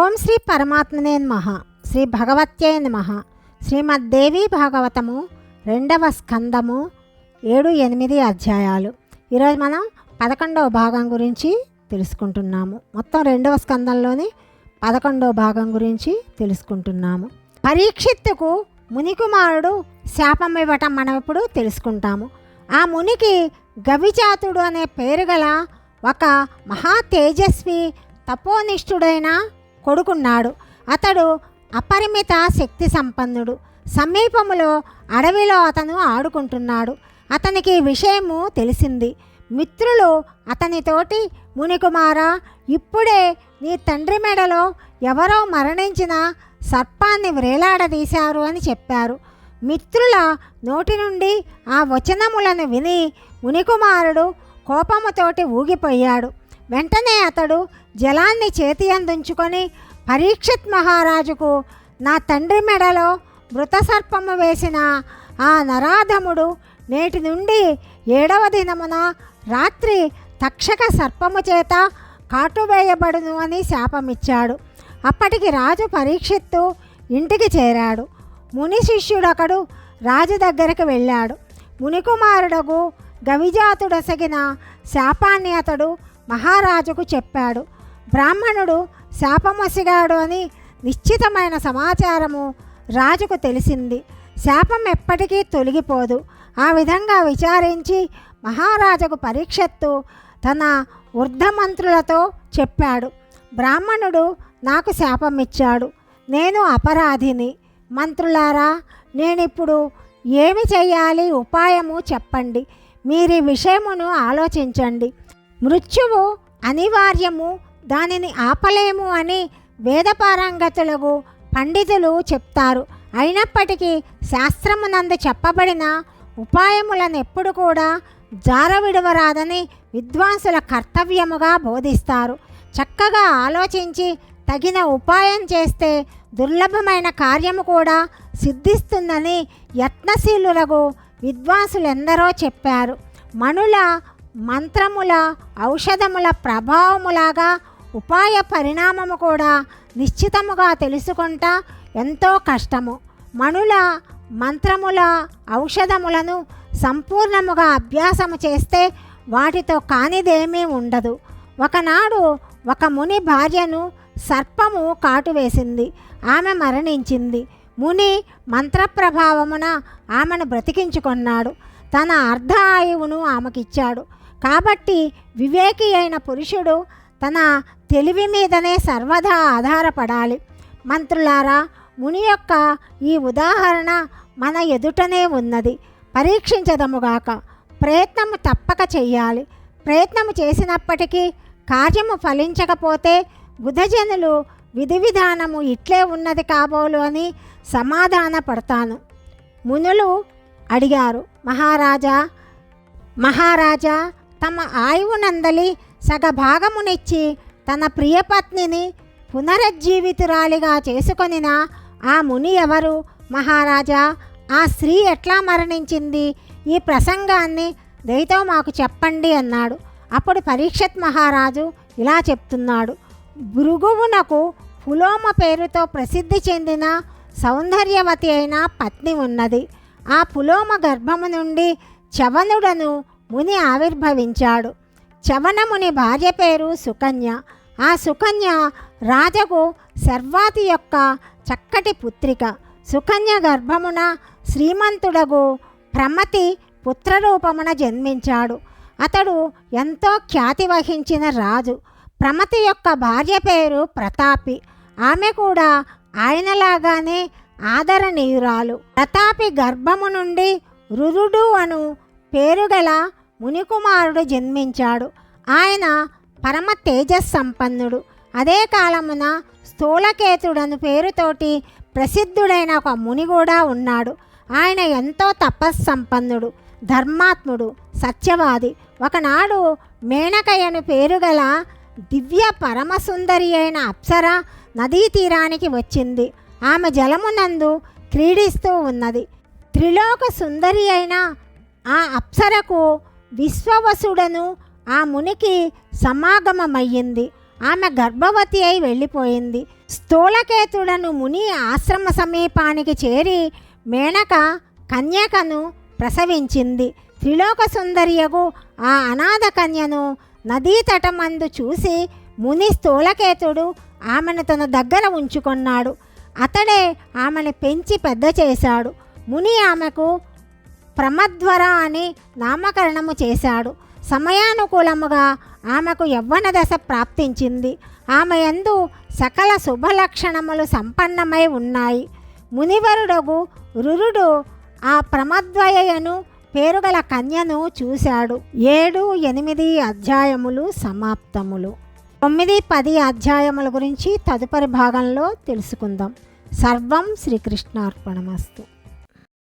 ఓం శ్రీ పరమాత్మనే నమః. శ్రీ భగవత్యే నమః. శ్రీమద్దేవి భాగవతము రెండవ స్కందము ఏడు ఎనిమిది అధ్యాయాలు. ఈరోజు మనం పదకొండవ భాగం గురించి తెలుసుకుంటున్నాము. మొత్తం రెండవ స్కందంలోని పదకొండవ భాగం గురించి తెలుసుకుంటున్నాము. పరీక్షిత్తుకు మునికుమారుడు శాపం ఇవ్వటం మనం ఇప్పుడు తెలుసుకుంటాము. ఆ మునికి గవిజాతుడు అనే పేరు గల ఒక మహా తేజస్వి తపోనిష్ఠుడైన కొడుకున్నాడు. అతడు అపరిమిత శక్తి సంపన్నుడు. సమీపములో అడవిలో అతను ఆడుకుంటున్నాడు. అతనికి విషయము తెలిసింది. మిత్రులు అతనితోటి మునికుమారా ఇప్పుడే నీ తండ్రి మెడలో ఎవరో మరణించిన సర్పాన్ని వ్రేలాడదీశారు అని చెప్పారు. మిత్రుల నోటి నుండి ఆ వచనములను విని మునికుమారుడు కోపముతోటి ఊగిపోయాడు. వెంటనే అతడు జలాన్ని చేతి అందించుకొని పరీక్షిత్ మహారాజుకు నా తండ్రి మెడలో మృత సర్పము వేసిన ఆ నరాధముడు నేటి నుండి ఏడవ దినమున రాత్రి తక్షక సర్పము చేత కాటువేయబడును అని శాపమిచ్చాడు. అప్పటికి రాజు పరీక్షిత్తు ఇంటికి చేరాడు. ముని శిష్యుడొకడు రాజు దగ్గరికి వెళ్ళాడు. మునికుమారుడకు గవిజాతుడసగిన శాపాన్ని అతడు మహారాజుకు చెప్పాడు. బ్రాహ్మణుడు శాపమసిగాడు అని నిశ్చితమైన సమాచారము రాజుకు తెలిసింది. శాపం ఎప్పటికీ తొలగిపోదు. ఆ విధంగా విచారించి మహారాజుకు పరీక్షత్తు తన వృద్ధమంత్రులతో చెప్పాడు. బ్రాహ్మణుడు నాకు శాపం ఇచ్చాడు నేను అపరాధిని. మంత్రులారా నేనిప్పుడు ఏమి చేయాలి? ఉపాయము చెప్పండి. మీరు ఈ విషయమును ఆలోచించండి. మృత్యువు అనివార్యము దానిని ఆపలేము అని వేదపారంగతులకు పండితులు చెప్తారు. అయినప్పటికీ శాస్త్రమునందు చెప్పబడిన ఉపాయములను ఎప్పుడు కూడా జారవిడవరాదని విద్వాంసుల కర్తవ్యముగా బోధిస్తారు. చక్కగా ఆలోచించి తగిన ఉపాయం చేస్తే దుర్లభమైన కార్యము కూడా సిద్ధిస్తుందని యత్నశీలులకు విద్వాంసులు ఎందరో చెప్పారు. మనుల మంత్రముల ఔషధముల ప్రభావములాగా ఉపాయ పరిణామము కూడా నిశ్చితముగా తెలుసుకుంట ఎంతో కష్టము. మణుల మంత్రముల ఔషధములను సంపూర్ణముగా అభ్యాసము చేస్తే వాటితో కానిదేమీ ఉండదు. ఒకనాడు ఒక ముని భార్యను సర్పము కాటువేసింది. ఆమె మరణించింది. ముని మంత్రప్రభావమున ఆమెను బ్రతికించుకున్నాడు. తన అర్ధ ఆయువును ఆమెకిచ్చాడు. కాబట్టి వివేకి అయిన పురుషుడు తన తెలివి మీదనే సర్వదా ఆధారపడాలి. మంత్రులారా ముని యొక్క ఈ ఉదాహరణ మన ఎదుటనే ఉన్నది. పరీక్షించదముగాక ప్రయత్నము తప్పక చెయ్యాలి. ప్రయత్నము చేసినప్పటికీ కార్యము ఫలించకపోతే బుధజనులు విధి విధానము ఇట్లే ఉన్నది కాబోలు అని సమాధాన పడతాను. మునులు అడిగారు మహారాజా మహారాజా తమ ఆయువునందలి సగభాగమునిచ్చి తన ప్రియపత్నిని పునరుజ్జీవితురాలిగా చేసుకొనిన ఆ ముని ఎవరు? మహారాజా ఆ స్త్రీ ఎట్లా మరణించింది? ఈ ప్రసంగాన్ని దయతో మాకు చెప్పండి అన్నాడు. అప్పుడు పరీక్షత్ మహారాజు ఇలా చెప్తున్నాడు. భృగువునకు పులోమ పేరుతో ప్రసిద్ధి చెందిన సౌందర్యవతి అయిన పత్ని ఉన్నది. ఆ పులోమ గర్భము నుండి చవనుడను ముని ఆవిర్భవించాడు. చవనముని భార్య పేరు సుకన్య. ఆ సుకన్య రాజకు శర్వాతి యొక్క చక్కటి పుత్రిక. సుకన్య గర్భమున శ్రీమంతుడగు ప్రమతి పుత్రరూపమున జన్మించాడు. అతడు ఎంతో ఖ్యాతి వహించిన రాజు. ప్రమతి యొక్క భార్య పేరు ప్రతాపి. ఆమె కూడా ఆయనలాగానే ఆదరణీయురాలు. ప్రతాపి గర్భము నుండి రురుడు అను పేరుగల మునికుమారుడు జన్మించాడు. ఆయన పరమ తేజస్ సంపన్నుడు అదే కాలమున స్థూలకేతుడను పేరుతోటి ప్రసిద్ధుడైన ఒక ముని కూడా ఉన్నాడు. ఆయన ఎంతో తపస్సంపన్నుడు ధర్మాత్ముడు సత్యవాది. ఒకనాడు మేనకయ్యను పేరుగల దివ్య పరమసుందరి అయిన అప్సర నదీ తీరానికి వచ్చింది. ఆమె జలమునందు క్రీడిస్తూ ఉన్నది. త్రిలోక సుందరి అయిన ఆ అప్సరకు విశ్వవసుడను ఆ మునికి సమాగమమయ్యింది. ఆమె గర్భవతి అయి వెళ్ళిపోయింది. స్థూలకేతుడను ముని ఆశ్రమ సమీపానికి చేరి మేనక కన్యకను ప్రసవించింది. త్రిలోక సుందరియకు ఆ అనాథ కన్యను నదీ తటమందు చూసి ముని స్థూలకేతుడు ఆమెను తన దగ్గర ఉంచుకున్నాడు. అతడే ఆమెను పెంచి పెద్ద చేశాడు. ముని ఆమెకు ప్రమద్వర అని నామకరణము చేశాడు. సమయానుకూలముగా ఆమెకు యవ్వన దశ ప్రాప్తించింది. ఆమె యందు సకల శుభలక్షణములు సంపన్నమై ఉన్నాయి. మునివరుడగు రురుడు ఆ ప్రమద్వయను పేరుగల కన్యను చూశాడు. ఏడు ఎనిమిది అధ్యాయములు సమాప్తములు. తొమ్మిది పది అధ్యాయముల గురించి తదుపరి భాగంలో తెలుసుకుందాం. సర్వం శ్రీకృష్ణార్పణమస్తు.